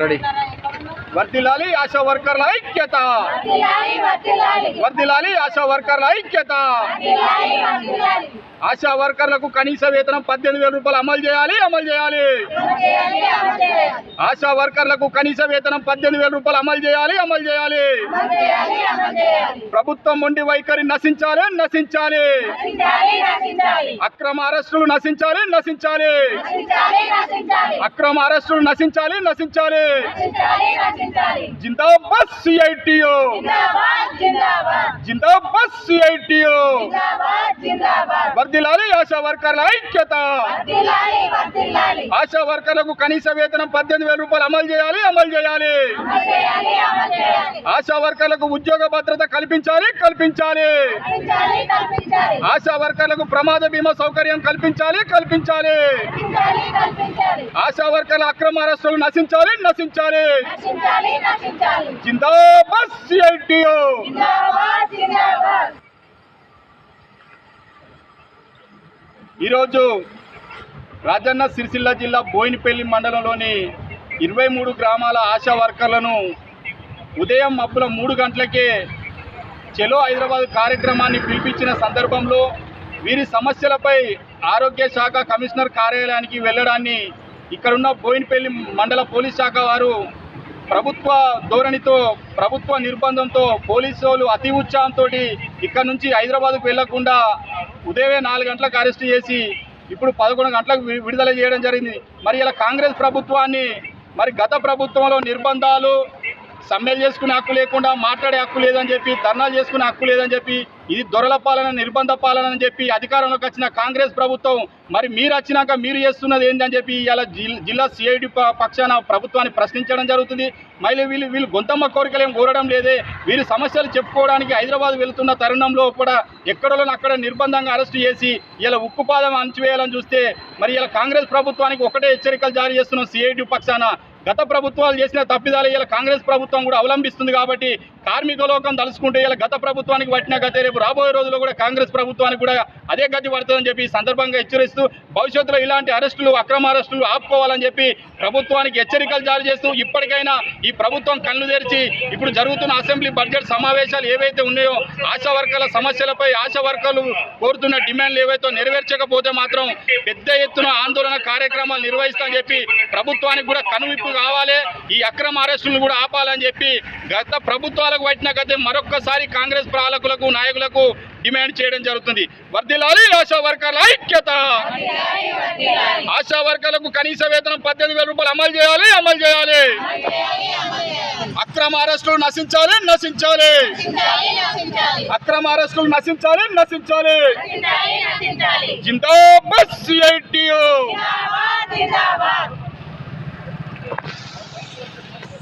Ready వర్దిలాలి ASHA వర్కర్ల ఐక్యత. వర్దిలాలి ఆశా వర్కర్ల ఐక్యత. ఆశా వర్కర్లకు కనీస వేతనం పద్దెనిమిది వేల రూపాయలు అమలు చేయాలి అమలు చేయాలి. ఆశా వర్కర్లకు కనీస వేతనం పద్దెనిమిది వేల రూపాయలు అమలు చేయాలి అమలు చేయాలి. ప్రభుత్వం మొండి వైఖరి నశించాలి, నశించాలి. అక్రమ అరెస్టులు నశించాలి నశించాలి. అక్రమ అరెస్టులు నశించాలి నశించాలి. జిందాబాద్ సిఐటియు జిందాబాద్, సిఐటియు. వర్దిలాలి ఆశా వర్కర్ల ఐక్యత. ఆశా వర్కర్లకు కనీస వేతనం పద్దెనిమిది వేల రూపాయలు అమలు చేయాలి అమలు చేయాలి. ఆశా వర్కర్లకు ఉద్యోగ భద్రత కల్పించాలి కల్పించాలి. ఆశా వర్కర్లకు ప్రమాద బీమా సౌకర్యం కల్పించాలి కల్పించాలి. ఆశా వర్కర్ల అక్రమ అరెస్టులు నశించాలి నశించాలి. జిందాబాద్ ఈరోజు రాజన్న సిరిసిల్ల జిల్లా బోయినపల్లి మండలంలోని ఇరవై మూడు గ్రామాల ఆశా వర్కర్లను ఉదయం మబ్బుల మూడు గంటలకే చెలో హైదరాబాద్ కార్యక్రమాన్ని పిలిపించిన సందర్భంలో వీరి సమస్యలపై ఆరోగ్య శాఖ కమిషనర్ కార్యాలయానికి వెళ్ళడాన్ని ఇక్కడున్న బోయినపల్లి మండల పోలీస్ శాఖ వారు ప్రభుత్వ ధోరణితో ప్రభుత్వ నిర్బంధంతో పోలీసు వాళ్ళు అతి ఉత్సాహంతో ఇక్కడ నుంచి హైదరాబాద్కు వెళ్ళకుండా ఉదయమే నాలుగు గంటలకు అరెస్ట్ చేసి ఇప్పుడు పదకొండు గంటలకు విడుదల చేయడం జరిగింది. మరి ఇలా కాంగ్రెస్ ప్రభుత్వాన్ని మరి గత ప్రభుత్వంలో నిర్బంధాలు సమ్మెలు చేసుకునే హక్కు లేకుండా మాట్లాడే హక్కు లేదని చెప్పి ధర్నాలు చేసుకునే హక్కు లేదని చెప్పి ఇది దొరల పాలన నిర్బంధ పాలన అని చెప్పి అధికారంలోకి వచ్చిన కాంగ్రెస్ ప్రభుత్వం మరి మీరు వచ్చినాక మీరు చేస్తున్నది ఏంటని చెప్పి ఇలా జిల్లా సిఐడి పక్షాన ప్రభుత్వాన్ని ప్రశ్నించడం జరుగుతుంది. మళ్ళీ వీళ్ళు వీళ్ళు గొంతమ్మ కోరికలు ఏం కోరడం లేదే. వీరి సమస్యలు చెప్పుకోవడానికి హైదరాబాద్ వెళ్తున్న తరుణంలో కూడా ఎక్కడో అక్కడ నిర్బంధంగా అరెస్టు చేసి ఇలా ఉక్కుపాదం అణచివేయాలని చూస్తే మరి ఇలా కాంగ్రెస్ ప్రభుత్వానికి ఒకటే హెచ్చరికలు జారీ చేస్తున్నాం సిఐడి పక్షాన. గత ప్రభుత్వాలు చేసిన తప్పిదాలు ఇలా కాంగ్రెస్ ప్రభుత్వం కూడా అవలంబిస్తుంది కాబట్టి కార్మిక లోకం తలుచుకుంటే ఇలా గత ప్రభుత్వానికి పట్టిన గతే రేపు రాబోయే రోజుల్లో కూడా కాంగ్రెస్ ప్రభుత్వానికి కూడా అదే గతి పడుతుందని చెప్పి సందర్భంగా హెచ్చరిస్తూ భవిష్యత్తులో ఇలాంటి అరెస్టులు అక్రమ అరెస్టులు ఆపుకోవాలని చెప్పి ప్రభుత్వానికి హెచ్చరికలు జారీ చేస్తూ ఇప్పటికైనా ఈ ప్రభుత్వం కళ్ళు తెరిచి ఇప్పుడు జరుగుతున్న అసెంబ్లీ బడ్జెట్ సమావేశాలు ఏవైతే ఉన్నాయో ఆశా వర్గాల సమస్యలపై ఆశా వర్గాలు కోరుతున్న డిమాండ్లు ఏవైతే నెరవేర్చకపోతే మాత్రం పెద్ద ఎత్తున ఆందోళన కార్యక్రమాలు నిర్వహిస్తామని చెప్పి ప్రభుత్వానికి కూడా కనువిప్పు కావాలి ఈ అక్రమ అరెస్టులు కూడా ఆపాలని చెప్పి గత ప్రభుత్వాలకు పట్టిన గత మరొక్కసారి కాంగ్రెస్ పాలకులకు నాయకులకు డిమాండ్ చేయడం జరుగుతుంది వర్దిలాలి ఆశా వర్కర్ల ఐక్యత. ఆశా వర్కర్లకు కనీస వేతనం పద్దెనిమిది వేల రూపాయలు అమలు చేయాలి అమలు చేయాలి. అక్రమ అరెస్టులు నశించాలి నశించాలి. అక్రమ అరెస్టులు నశించాలి నశించాలి. జిందాబాద్